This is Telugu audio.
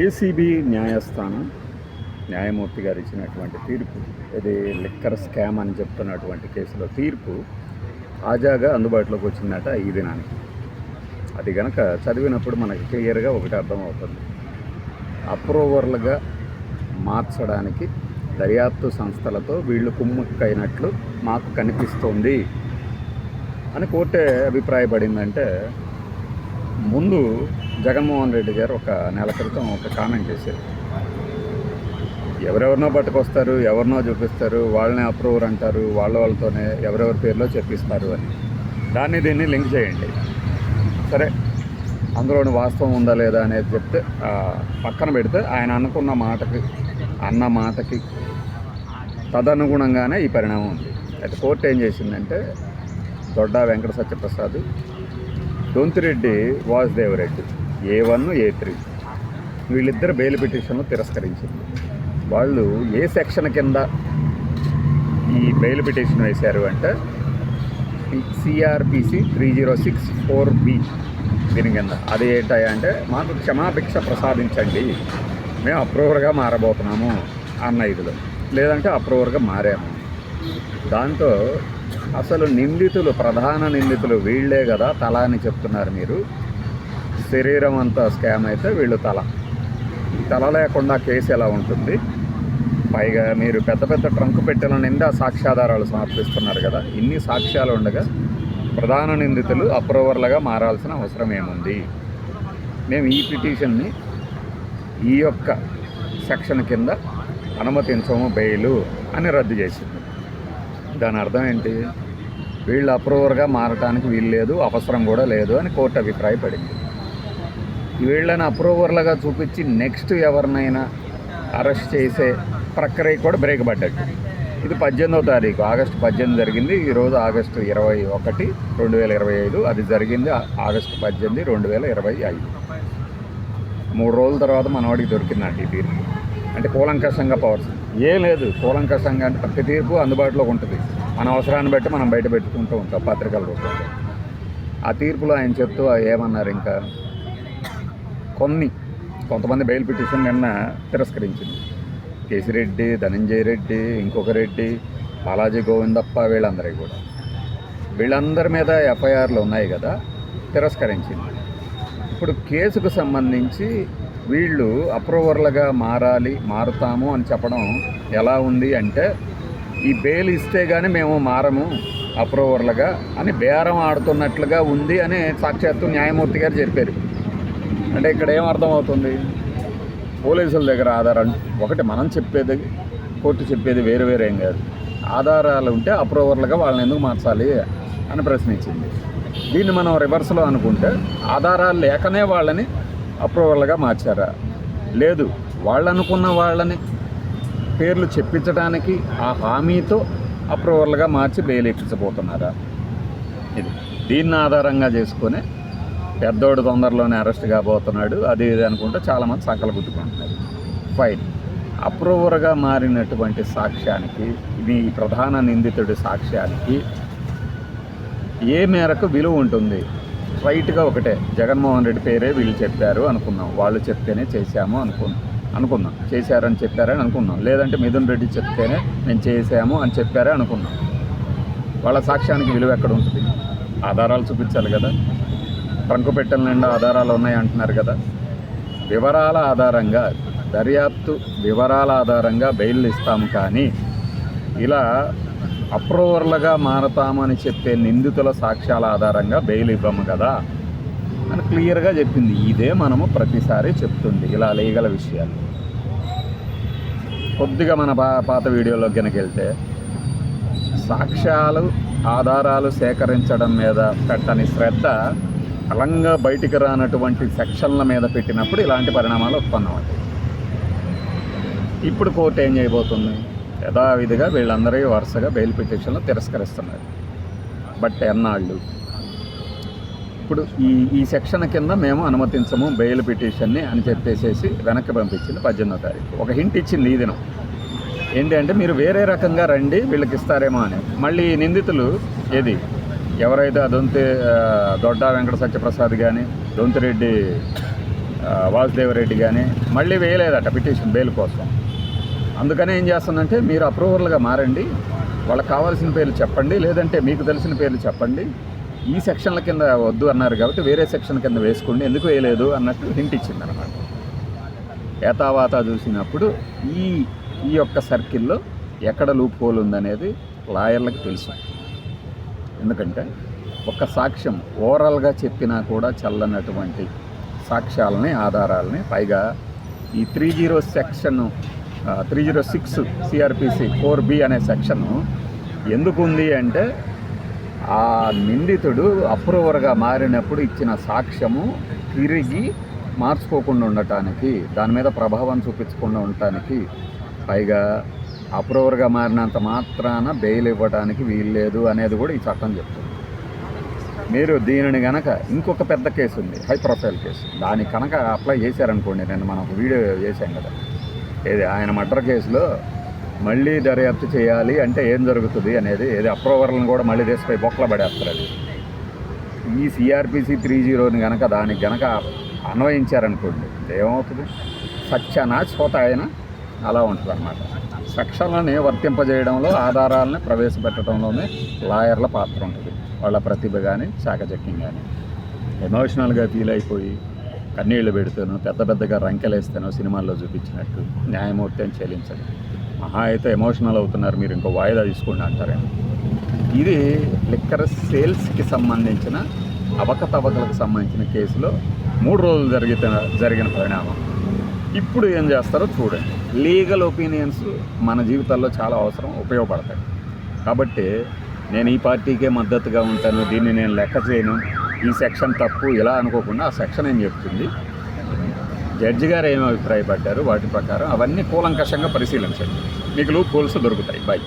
ఏసీబీ న్యాయస్థానం న్యాయమూర్తి గారు ఇచ్చినటువంటి తీర్పు ఇది లిక్కర్ స్కామ్ అని చెప్తున్నటువంటి కేసులో తీర్పు తాజాగా అందుబాటులోకి వచ్చిందట ఈ దినానికి. అది కనుక చదివినప్పుడు మనకి క్లియర్గా ఒకటి అర్థమవుతుంది. అప్రూవర్లుగా మార్చడానికి దర్యాప్తు సంస్థలతో వీళ్ళు కుమ్ముక్కైనట్లు మాకు కనిపిస్తోంది అని కోర్టే అభిప్రాయపడిందంటే ముందు జగన్మోహన్ రెడ్డి గారు ఒక నెల క్రితం ఒక కామెంట్ చేశారు. ఎవరెవరినో పట్టుకొస్తారు ఎవరినో చూపిస్తారు వాళ్ళనే అప్రూవర్ అంటారు వాళ్ళ వాళ్ళతోనే ఎవరెవరి పేర్లో చెప్పిస్తారు అని. దాన్ని దీన్ని లింక్ చేయండి. సరే అందులోని వాస్తవం ఉందా లేదా అనేది చెప్తే పక్కన పెడితే ఆయన అనుకున్న మాటకి అన్న మాటకి తదనుగుణంగానే ఈ పరిణామం ఉంది. అయితే కోర్టు ఏం చేసిందంటే Dodda Venkata Satyaprasad Dontireddy Vasudevareddy A one A three. వీళ్ళిద్దరు బెయిల్ పిటిషన్లు తిరస్కరించింది. వాళ్ళు ఏ సెక్షన్ కింద ఈ బెయిల్ పిటిషన్ వేశారు అంటే CrPC three zero six four B దీని కింద. అది ఏంటయ్యా అంటే మాకు క్షమాభిక్ష ప్రసాదించండి. మేము అప్రూవర్గా మారబోతున్నాము అన్న ఇదిలో. లేదంటే అప్రూవర్గా మారాము. దాంతో అసలు నిందితులు ప్రధాన నిందితులు వీళ్ళే కదా తల అని చెప్తున్నారు మీరు. శరీరం అంతా స్కామ్ అయితే వీళ్ళు తల. తల లేకుండా కేసు ఎలా ఉంటుంది? పైగా మీరు పెద్ద పెద్ద ట్రంక్ పెట్టెల నిండా సాక్ష్యాధారాలు సమర్పిస్తున్నారు కదా. ఇన్ని సాక్ష్యాలు ఉండగా ప్రధాన నిందితులు అప్రూవర్లుగా మారాల్సిన అవసరం ఏముంది? మేము ఈ పిటిషన్ని ఈ యొక్క సెక్షన్ కింద అనుమతించము బెయిలు అని రద్దు చేసింది. దాని అర్థం ఏంటి? వీళ్ళు అప్రూవర్గా మారటానికి వీలు లేదు అవసరం కూడా లేదు అని కోర్టు అభిప్రాయపడింది. వీళ్ళని అప్రూవర్లుగా చూపించి నెక్స్ట్ ఎవరినైనా అరెస్ట్ చేసే ప్రక్రియ కూడా బ్రేక్ పడ్డట్టు ఇది పద్దెనిమిదో తారీఖు ఆగస్టు పద్దెనిమిది జరిగింది ఈరోజు ఆగస్టు ఇరవై ఒకటి రెండు వేల ఇరవై ఐదు అది జరిగింది ఆగస్టు పద్దెనిమిది రెండు వేల ఇరవై ఐదు. మూడు రోజుల తర్వాత మనవాడికి దొరికిందండి ఈ తీర్పు. అంటే కూలంకషంగా పవర్స్ ఏం లేదు కూలంకషంగా అంటే ప్రతి తీర్పు అందుబాటులో ఉంటుంది. మన అవసరాన్ని బట్టి మనం బయట పెట్టుకుంటూ ఉంటాం పత్రికల రూపంలో. ఆ తీర్పులో ఆయన చెప్తూ ఏమన్నారు ఇంకా? కొన్ని కొంతమంది బెయిల్ పిటిషన్ నిన్న తిరస్కరించింది. కేసిరెడ్డి ధనంజయ రెడ్డి ఇంకొక రెడ్డి బాలాజీ గోవిందప్ప వీళ్ళందరికీ కూడా. వీళ్ళందరి మీద ఎఫ్ఐఆర్లు ఉన్నాయి కదా తిరస్కరించింది. ఇప్పుడు కేసుకు సంబంధించి వీళ్ళు అప్రూవర్లుగా మారాలి మారుతాము అని చెప్పడం ఎలా ఉంది అంటే ఈ బెయిల్ ఇస్తే కానీ మేము మారము అప్రూవర్లుగా అని బేరం ఆడుతున్నట్లుగా ఉంది అని సాక్షాత్తు న్యాయమూర్తి గారు చెప్పారు. అంటే ఇక్కడ ఏం అర్థమవుతుంది? పోలీసుల దగ్గర ఆధారాలు ఒకటి మనం చెప్పేది కోర్టు చెప్పేది వేరు వేరేం ఏం కాదు. ఆధారాలు ఉంటే అప్రూవర్లుగా వాళ్ళని ఎందుకు మార్చాలి అని ప్రశ్నించింది. దీన్ని మనం రివర్స్లో అనుకుంటే ఆధారాలు లేకనే వాళ్ళని అప్రూవర్లుగా మార్చారా? లేదు. వాళ్ళు అనుకున్న వాళ్ళని పేర్లు చెప్పించడానికి ఆ హామీతో అప్రూవర్లుగా మార్చి బెయిల్ ఎక్కించబోతున్నారా ఇది దీన్ని ఆధారంగా చేసుకొని పెద్దోడు తొందరలోనే అరెస్ట్ కాబోతున్నాడు. అది ఇది అనుకుంటే చాలామంది సంకలు గుద్దుకుంటున్నారు. ఫైన్. అప్రూవర్గా మారినటువంటి సాక్ష్యానికి ఇది ప్రధాన నిందితుడి సాక్ష్యానికి ఏ మేరకు విలువ ఉంటుంది? రైట్గా ఒకటే. జగన్మోహన్ రెడ్డి పేరే వీళ్ళు చెప్పారు అనుకున్నాం. వాళ్ళు చెప్తేనే చేశాము అనుకున్నాం అనుకున్నాం. చేశారని చెప్పారని అనుకున్నాం. లేదంటే మిథున్ రెడ్డి చెప్తేనే మేము చేసాము అని చెప్పారే అనుకున్నాం. వాళ్ళ సాక్ష్యానికి విలువ ఎక్కడ ఉంటుంది? ఆధారాలు చూపించాలి కదా. ట్రంకు పెట్టెల నిండా ఆధారాలు ఉన్నాయి అంటున్నారు కదా. వివరాల ఆధారంగా దర్యాప్తు వివరాల ఆధారంగా బెయిల్ ఇస్తాము కానీ ఇలా అప్రూవర్లుగా మారతామని చెప్పే నిందితుల సాక్ష్యాల ఆధారంగా బెయిల్ ఇవ్వము కదా అని క్లియర్గా చెప్పింది. ఇదే మనము ప్రతిసారి చెప్తుంది. ఇలా లీగల్ విషయాలు. కొద్దిగా మన పా పాత వీడియోలోకి కనుక వెళ్తే సాక్ష్యాలు ఆధారాలు సేకరించడం మీద పెట్టని శ్రద్ధ బలంగా బయటికి రానటువంటి సెక్షన్ల మీద పెట్టినప్పుడు ఇలాంటి పరిణామాలు ఉత్పన్నమవుతాయి. ఇప్పుడు కోర్టు ఏం చేయబోతుంది? యథావిధిగా వీళ్ళందరి వరుసగా బెయిల్ పిటిషన్లు తిరస్కరిస్తున్నారు. బట్ ఎన్నాళ్ళు? ఇప్పుడు ఈ ఈ సెక్షన్ కింద మేము అనుమతించము బెయిల్ పిటిషన్ని అని చెప్పేసేసి వెనక్కి పంపించింది పద్దెనిమిదో తారీఖు. ఒక హింట్ ఇచ్చింది ఈ దినం. ఏంటి అంటే మీరు వేరే రకంగా రండి వీళ్ళకి ఇస్తారేమో అని. మళ్ళీ ఈ నిందితులు ఏది? ఎవరైతే దొంతి దొడ్డ వెంకట సత్యప్రసాద్ కానీ దొంతిరెడ్డి వాసుదేవరెడ్డి కానీ మళ్ళీ వేయలేదట పిటిషన్ బెయిల్ కోసం. అందుకనే ఏం చేస్తుందంటే మీరు అప్రూవర్లుగా మారండి. వాళ్ళకి కావాల్సిన పేర్లు చెప్పండి. లేదంటే మీకు తెలిసిన పేర్లు చెప్పండి. ఈ సెక్షన్ల కింద వద్దు అన్నారు కాబట్టి వేరే సెక్షన్ కింద వేసుకోండి. ఎందుకు వేయలేదు అన్నట్టు హింట్ ఇచ్చింది అనమాట ఏతావాత చూసినప్పుడు ఈ ఈ యొక్క సర్కిల్లో ఎక్కడ లూప్ హోల్ ఉందనేది లాయర్లకు తెలుసు. ఎందుకంటే ఒక సాక్ష్యం ఓవరాల్గా చెప్పినా కూడా చల్లనటువంటి సాక్ష్యాలని ఆధారాలని పైగా ఈ three zero section three zero six CrPC four B అనే సెక్షన్ ఎందుకు ఉంది అంటే ఆ నిందితుడు అప్రూవర్గా మారినప్పుడు ఇచ్చిన సాక్ష్యము తిరిగి మార్చుకోకుండా ఉండటానికి దాని మీద ప్రభావం చూపించకుండా ఉండటానికి పైగా అప్రూవర్గా మారినంత మాత్రాన బెయిల్ ఇవ్వడానికి వీల్లేదు అనేది కూడా ఈ చట్టం చెప్తుంది. మీరు దీనిని గనక ఇంకొక పెద్ద కేసు ఉంది హై ప్రొఫైల్ కేసు దాని కనుక అప్లై చేశారనుకోండి నేను మనం ఒక వీడియో చేశాం కదా ఏది ఆయన మర్డర్ కేసులో మళ్ళీ దర్యాప్తు చేయాలి అంటే ఏం జరుగుతుంది అనేది ఏది అప్రూవర్లను కూడా మళ్ళీ తీసిపోయి బొక్కల పడేస్తారు అది. ఈ సిఆర్పిసి త్రీ జీరోని కనుక దానికి కనుక అన్వయించారనుకోండి ఏమవుతుంది? సత్యనాశ్ హోతాయన అలా ఉంటుంది అనమాట సెక్షన్లని వర్తింపజేయడంలో ఆధారాలని ప్రవేశపెట్టడంలోనే లాయర్ల పాత్ర ఉంటుంది. వాళ్ళ ప్రతిభ కానీ చాకచక్యం కానీ ఎమోషనల్గా ఫీల్ అయిపోయి కన్నీళ్ళు పెడుతాను పెద్ద పెద్దగా రంకెలేస్తాను సినిమాల్లో చూపించినట్టు న్యాయమూర్తి అని చెల్లించండి. మహా అయితే ఎమోషనల్ అవుతున్నారు మీరు ఇంకో వాయిదా తీసుకోండి అంటారేమో ఇది లిక్కర్ సేల్స్కి సంబంధించిన అవకతవకలకు సంబంధించిన కేసులో మూడు రోజులు జరిగితే జరిగిన పరిణామం. ఇప్పుడు ఏం చేస్తారో చూడండి. లీగల్ ఒపీనియన్స్ మన జీవితాల్లో చాలా అవసరం ఉపయోగపడతాయి. కాబట్టి నేను ఈ పార్టీకే మద్దతుగా ఉంటాను దీన్ని నేను లెక్క చేయను ఈ సెక్షన్ తప్పు ఇలా అనుకోకుండా ఆ సెక్షన్ ఏం చెప్తుంది? జడ్జి గారు ఏం అభిప్రాయపడ్డారు? వాటి ప్రకారం అవన్నీ కూలంకషంగా పరిశీలించండి. మీకు లూప్ హోల్స్ దొరుకుతాయి. బై.